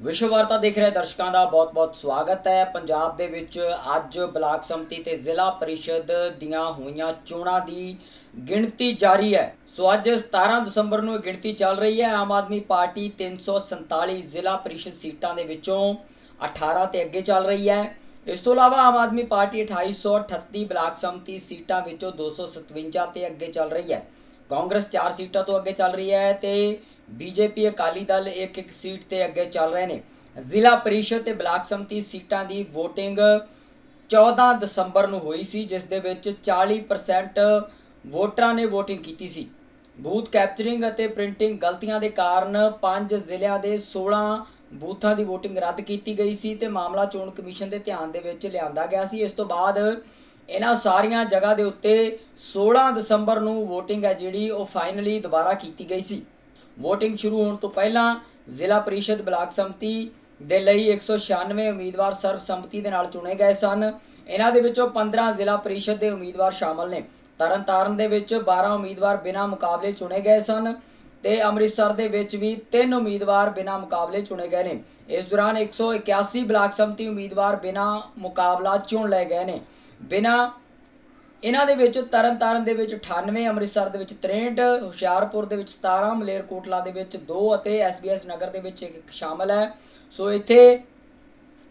ਵਿਸ਼ਵ ਵਾਰਤਾ ਦੇਖ ਰਹੇ ਦਰਸ਼ਕਾਂ ਦਾ ਬਹੁਤ-ਬਹੁਤ ਸਵਾਗਤ ਹੈ। ਪੰਜਾਬ ਦੇ ਵਿੱਚ ਅੱਜ ਬਲਾਕ ਸੰਮਤੀ ਤੇ ਜ਼ਿਲ੍ਹਾ ਪਰਿਸ਼ਦ ਦੀਆਂ ਹੋਈਆਂ ਚੋਣਾਂ ਦੀ ਗਿਣਤੀ ਜਾਰੀ ਹੈ। ਸੋ ਅੱਜ 17 ਦਸੰਬਰ ਨੂੰ ਇਹ ਗਿਣਤੀ ਚੱਲ ਰਹੀ ਹੈ। ਆਮ ਆਦਮੀ ਪਾਰਟੀ 347 ਜ਼ਿਲ੍ਹਾ ਪਰਿਸ਼ਦ ਸੀਟਾਂ ਦੇ ਵਿੱਚੋਂ 18 ਤੇ ਅੱਗੇ ਚੱਲ ਰਹੀ ਹੈ। ਇਸ ਤੋਂ ਇਲਾਵਾ ਆਮ ਆਦਮੀ ਪਾਰਟੀ 2838 ਬਲਾਕ ਸੰਮਤੀ ਸੀਟਾਂ ਵਿੱਚੋਂ 257 ਤੇ ਅੱਗੇ ਚੱਲ ਰਹੀ ਹੈ। ਕਾਂਗਰਸ 4 ਸੀਟਾਂ ਤੋਂ ਅੱਗੇ ਚੱਲ ਰਹੀ ਹੈ ਤੇ ਬੀਜੇਪੀ, ਅਕਾਲੀ ਦਲ ਇੱਕ ਇੱਕ ਸੀਟ ਤੇ ਅੱਗੇ ਚੱਲ ਰਹੇ ਨੇ। ਜ਼ਿਲ੍ਹਾ ਪਰਿਸ਼ਦ ਤੇ ਬਲਾਕ ਸੰਮਤੀ ਸੀਟਾਂ ਦੀ VOTING 14 ਦਸੰਬਰ ਨੂੰ ਹੋਈ ਸੀ, ਜਿਸ ਦੇ ਵਿੱਚ 40% ਵੋਟਰਾਂ ਨੇ VOTING ਕੀਤੀ ਸੀ। ਬੂਥ ਕੈਪਚਰਿੰਗ ਅਤੇ ਪ੍ਰਿੰਟਿੰਗ ਗਲਤੀਆਂ ਦੇ ਕਾਰਨ ਪੰਜ ਜ਼ਿਲ੍ਹਿਆਂ ਦੇ 16 ਬੂਥਾਂ ਦੀ VOTING ਰੱਦ ਕੀਤੀ ਗਈ ਸੀ ਤੇ ਮਾਮਲਾ ਚੋਣ ਕਮਿਸ਼ਨ ਦੇ ਧਿਆਨ ਦੇ ਵਿੱਚ ਲਿਆਂਦਾ ਗਿਆ ਸੀ। ਇਸ ਤੋਂ ਬਾਅਦ ਇਹਨਾਂ ਸਾਰੀਆਂ ਜਗ੍ਹਾ ਦੇ ਉੱਤੇ 16 ਦਸੰਬਰ ਨੂੰ VOTING ਹੈ ਜਿਹੜੀ ਉਹ ਫਾਈਨਲੀ ਦੁਬਾਰਾ ਕੀਤੀ ਗਈ ਸੀ। VOTING ਸ਼ੁਰੂ ਹੋਣ ਤੋਂ ਪਹਿਲਾਂ ਜ਼ਿਲ੍ਹਾ ਪਰਿਸ਼ਦ ਬਲਾਕ ਸੰਮਤੀ ਦੇ ਲਈ 196 ਉਮੀਦਵਾਰ ਸਰਬਸੰਮਤੀ ਦੇ ਨਾਲ ਚੁਣੇ ਗਏ ਸਨ। ਇਹਨਾਂ ਦੇ ਵਿੱਚੋਂ 15 ਜ਼ਿਲ੍ਹਾ ਪਰਿਸ਼ਦ ਦੇ ਉਮੀਦਵਾਰ ਸ਼ਾਮਲ ਨੇ। ਤਰਨਤਾਰਨ ਦੇ ਵਿੱਚ 12 ਉਮੀਦਵਾਰ ਬਿਨਾਂ ਮੁਕਾਬਲੇ ਚੁਣੇ ਗਏ ਸਨ ਤੇ ਅੰਮ੍ਰਿਤਸਰ ਦੇ ਵਿੱਚ ਵੀ 3 ਉਮੀਦਵਾਰ ਬਿਨਾਂ ਮੁਕਾਬਲੇ ਚੁਣੇ ਗਏ ਨੇ। ਇਸ ਦੌਰਾਨ 181 ਬਲਾਕ ਸੰਮਤੀ ਉਮੀਦਵਾਰ ਬਿਨਾਂ ਮੁਕਾਬਲਾ ਚੁਣ ਲਏ ਗਏ ਨੇ। ਬਿਨਾਂ ਇਹਨਾਂ ਦੇ ਵਿੱਚ ਤਰਨਤਾਰਨ ਦੇ ਵਿੱਚ 98 ਅੰਮ੍ਰਿਤਸਰ ਦੇ ਵਿੱਚ 63 ਹੁਸ਼ਿਆਰਪੁਰ ਦੇ ਵਿੱਚ 17 ਮਲੇਰਕੋਟਲਾ ਦੇ ਵਿੱਚ 2 ਅਤੇ ਐਸਬੀਐਸ ਨਗਰ ਦੇ ਵਿੱਚ ਇੱਕ ਸ਼ਾਮਲ ਹੈ। ਸੋ ਇੱਥੇ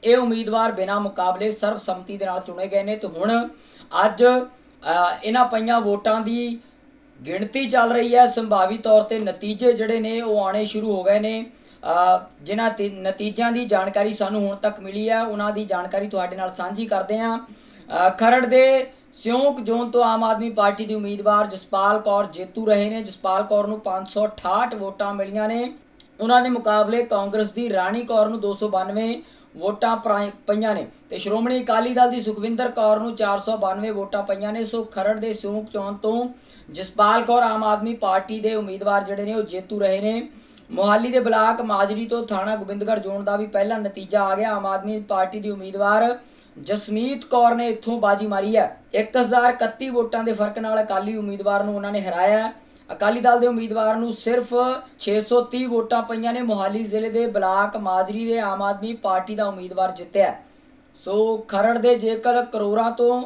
ਇਹ ਉਮੀਦਵਾਰ ਬਿਨਾਂ ਮੁਕਾਬਲੇ ਸਰਬਸੰਮਤੀ ਦੇ ਨਾਲ ਚੁਣੇ ਗਏ ਨੇ ਤੇ ਹੁਣ ਅੱਜ ਇਹਨਾਂ ਪਈਆਂ ਵੋਟਾਂ ਦੀ ਗਿਣਤੀ ਚੱਲ ਰਹੀ ਹੈ। ਸੰਭਾਵੀ ਤੌਰ ਤੇ ਨਤੀਜੇ ਜਿਹੜੇ ਨੇ ਉਹ ਆਣੇ ਸ਼ੁਰੂ ਹੋ ਗਏ ਨੇ। ਜਿਨ੍ਹਾਂ ਤੀ- ਨਤੀਜਿਆਂ ਦੀ ਜਾਣਕਾਰੀ ਸਾਨੂੰ ਹੁਣ ਤੱਕ ਮਿਲੀ ਹੈ। ਉਹਨਾਂ ਦੀ ਜਾਣਕਾਰੀ ਤੁਹਾਡੇ ਨਾਲ ਸਾਂਝੀ ਕਰਦੇ ਹਾਂ। ਖਰੜ ਦੇ ਸਿਉਂਕ ਜ਼ੋਨ ਤੋਂ ਆਮ ਆਦਮੀ ਪਾਰਟੀ ਦੀ ਉਮੀਦਵਾਰ ਜਸਪਾਲ ਕੌਰ ਜੇਤੂ ਰਹੇ ਨੇ। ਜਸਪਾਲ ਕੌਰ ਨੂੰ 568 ਵੋਟਾਂ ਮਿਲੀਆਂ ਨੇ। ਉਹਨਾਂ ਦੇ ਮੁਕਾਬਲੇ ਕਾਂਗਰਸ ਦੀ ਰਾਣੀ ਕੌਰ ਨੂੰ 292 ਵੋਟਾਂ ਪ੍ਰਾਈ- ਪਈਆਂ ਨੇ। ਤੇ ਸ਼੍ਰੋਮਣੀ ਅਕਾਲੀ ਦਲ ਦੀ ਸੁਖਵਿੰਦਰ ਕੌਰ ਨੂੰ 492 ਵੋਟਾਂ ਪਈਆਂ ਨੇ। ਸੋ ਖਰੜ ਦੇ ਸਿਉਂਕ ਚੌਨ ਤੋਂ ਜਸਪਾਲ ਕੌਰ ਆਮ ਆਦਮੀ ਪਾਰਟੀ ਦੇ ਉਮੀਦਵਾਰ ਜਿਹੜੇ ਨੇ ਉਹ ਜੇਤੂ ਰਹੇ ਨੇ। ਮੋਹਾਲੀ ਦੇ ਬਲਾਕ ਮਾਜਰੀ ਤੋਂ ਥਾਣਾ ਗੋਬਿੰਦਗੜ੍ਹ ਜ਼ੋਨ ਦਾ ਵੀ ਪਹਿਲਾ ਨਤੀਜਾ ਆ ਗਿਆ। ਆਮ ਆਦਮੀ ਪਾਰਟੀ ਦੀ ਉਮੀਦਵਾਰ ਜਸਮੀਤ ਕੌਰ ਨੇ ਇੱਥੋਂ ਬਾਜੀ ਮਾਰੀ ਹੈ। 1031 ਵੋਟਾਂ ਦੇ ਫ਼ਰਕ ਨਾਲ ਅਕਾਲੀ ਉਮੀਦਵਾਰ ਨੂੰ ਉਹਨਾਂ ਨੇ ਹਰਾਇਆ ਅਕਾਲੀ ਦਲ ਦੇ ਉਮੀਦਵਾਰ ਨੂੰ ਸਿਰਫ 630 ਵੋਟਾਂ ਪਈਆਂ ਨੇ। ਮੋਹਾਲੀ ਜ਼ਿਲ੍ਹੇ ਦੇ ਬਲਾਕ ਮਾਜਰੀ ਦੇ ਆਮ ਆਦਮੀ ਪਾਰਟੀ ਦਾ ਉਮੀਦਵਾਰ ਜਿੱਤਿਆ ਸੋ ਖਰੜ ਦੇ ਜੇਕਰ ਕਰੋੜਾਂ ਤੋਂ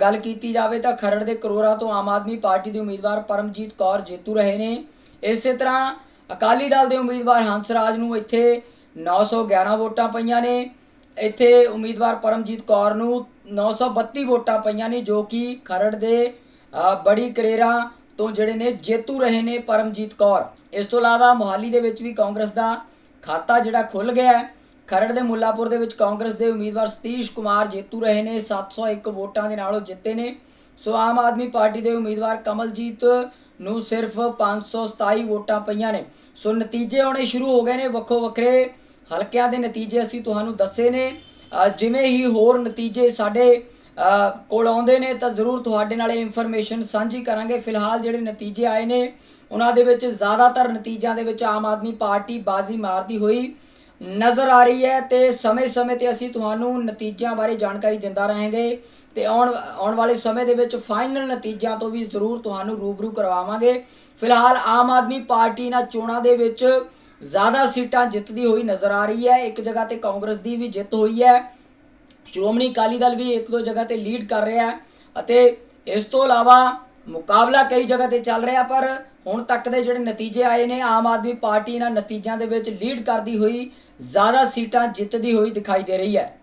ਗੱਲ ਕੀਤੀ ਜਾਵੇ ਤਾਂ ਖਰੜ ਦੇ ਕਰੋੜਾਂ ਤੋਂ ਆਮ ਆਦਮੀ ਪਾਰਟੀ ਦੇ ਉਮੀਦਵਾਰ ਪਰਮਜੀਤ ਕੌਰ ਜੇਤੂ ਰਹੇ ਨੇ। ਇਸੇ ਤਰ੍ਹਾਂ ਅਕਾਲੀ ਦਲ ਦੇ ਉਮੀਦਵਾਰ ਹੰਸਰਾਜ ਨੂੰ ਇੱਥੇ 911 ਵੋਟਾਂ ਪਈਆਂ ਨੇ। ਇੱਥੇ ਉਮੀਦਵਾਰ ਪਰਮਜੀਤ ਕੌਰ ਨੂੰ 932 ਵੋਟਾਂ ਪਈਆਂ ਨੇ, ਜੋ ਕਿ ਖਰੜ ਦੇ ਬੜੀ ਕਰੇਰਾ ਤੋਂ ਜਿਹੜੇ ਨੇ ਜੇਤੂ ਰਹੇ ਨੇ ਪਰਮਜੀਤ ਕੌਰ। ਇਸ ਤੋਂ ਇਲਾਵਾ ਮੋਹਾਲੀ ਦੇ ਵਿੱਚ ਵੀ ਕਾਂਗਰਸ ਦਾ ਖਾਤਾ ਜਿਹੜਾ ਖੁੱਲ ਗਿਆ ਹੈ। ਖਰੜ ਦੇ ਮੁੱਲਾਪੁਰ ਦੇ ਵਿੱਚ ਕਾਂਗਰਸ ਦੇ ਉਮੀਦਵਾਰ ਸਤੀਸ਼ ਕੁਮਾਰ ਜੇਤੂ ਰਹੇ ਨੇ 701 ਵੋਟਾਂ ਦੇ ਨਾਲ ਉਹ ਜਿੱਤੇ ਨੇ। ਸੋ ਆਮ ਆਦਮੀ ਪਾਰਟੀ ਦੇ ਉਮੀਦਵਾਰ ਕਮਲਜੀਤ ਨੂੰ ਸਿਰਫ 527 ਵੋਟਾਂ ਪਈਆਂ ਨੇ। ਸੋ ਨਤੀਜੇ ਆਉਣੇ ਸ਼ੁਰੂ ਹੋ ਗਏ ਨੇ ਵੱਖੋ ਵੱਖਰੇ। ਹਲਕਿਆਂ ਦੇ ਨਤੀਜੇ ਅਸੀਂ ਤੁਹਾਨੂੰ ਦੱਸੇ ਨੇ। ਜਿਵੇਂ ਹੀ ਹੋਰ ਨਤੀਜੇ ਸਾਡੇ ਕੋਲ ਆਉਂਦੇ ਨੇ ਤਾਂ ਜ਼ਰੂਰ ਤੁਹਾਡੇ ਨਾਲ ਇਹ ਇਨਫੋਰਮੇਸ਼ਨ ਸਾਂਝੀ ਕਰਾਂਗੇ। ਫਿਲਹਾਲ ਜਿਹੜੇ ਨਤੀਜੇ ਆਏ ਨੇ, ਉਹਨਾਂ ਦੇ ਵਿੱਚ ਜ਼ਿਆਦਾਤਰ ਨਤੀਜਿਆਂ ਦੇ ਵਿੱਚ ਆਮ ਆਦਮੀ ਪਾਰਟੀ ਬਾਜ਼ੀ ਮਾਰਦੀ ਹੋਈ ਨਜ਼ਰ ਆ ਰਹੀ ਹੈ ਤੇ ਸਮੇਂ-ਸਮੇਂ ਤੇ ਅਸੀਂ ਤੁਹਾਨੂੰ ਨਤੀਜਿਆਂ ਬਾਰੇ ਜਾਣਕਾਰੀ ਦਿੰਦਾ ਰਹਾਂਗੇ ਤੇ ਆਉਣ ਆਉਣ ਵਾਲੇ ਸਮੇਂ ਦੇ ਵਿੱਚ ਫਾਈਨਲ ਨਤੀਜਿਆਂ ਤੋਂ ਵੀ ਜ਼ਰੂਰ ਤੁਹਾਨੂੰ ਰੂਬਰੂ ਕਰਵਾਵਾਂਗੇ। ਫਿਲਹਾਲ ਆਮ ਆਦਮੀ ਪਾਰਟੀ ਨਾਲ ਚੋਣਾਂ ਦੇ ਵਿੱਚ ਜ਼ਿਆਦਾ ਸੀਟਾਂ ਜਿੱਤਦੀ ਹੋਈ ਨਜ਼ਰ ਆ ਰਹੀ ਹੈ। ਇੱਕ ਜਗ੍ਹਾ ਤੇ ਕਾਂਗਰਸ ਦੀ ਵੀ ਜਿੱਤ ਹੋਈ ਹੈ। ਸ਼੍ਰੋਮਣੀ ਅਕਾਲੀ ਦਲ ਵੀ ਇੱਕ ਦੋ ਜਗ੍ਹਾ ਤੇ ਲੀਡ ਕਰ ਰਿਹਾ ਹੈ ਅਤੇ ਇਸ ਤੋਂ ਇਲਾਵਾ ਮੁਕਾਬਲਾ ਕਈ ਜਗ੍ਹਾ ਤੇ ਚੱਲ ਰਿਹਾ ਪਰ ਹੁਣ ਤੱਕ ਦੇ ਜਿਹੜੇ ਨਤੀਜੇ ਆਏ ਨੇ, ਆਮ ਆਦਮੀ ਪਾਰਟੀ ਇਹਨਾਂ ਨਤੀਜਿਆਂ ਦੇ ਵਿੱਚ ਲੀਡ ਕਰਦੀ ਹੋਈ ਜ਼ਿਆਦਾ ਸੀਟਾਂ ਜਿੱਤਦੀ ਹੋਈ ਦਿਖਾਈ ਦੇ ਰਹੀ ਹੈ।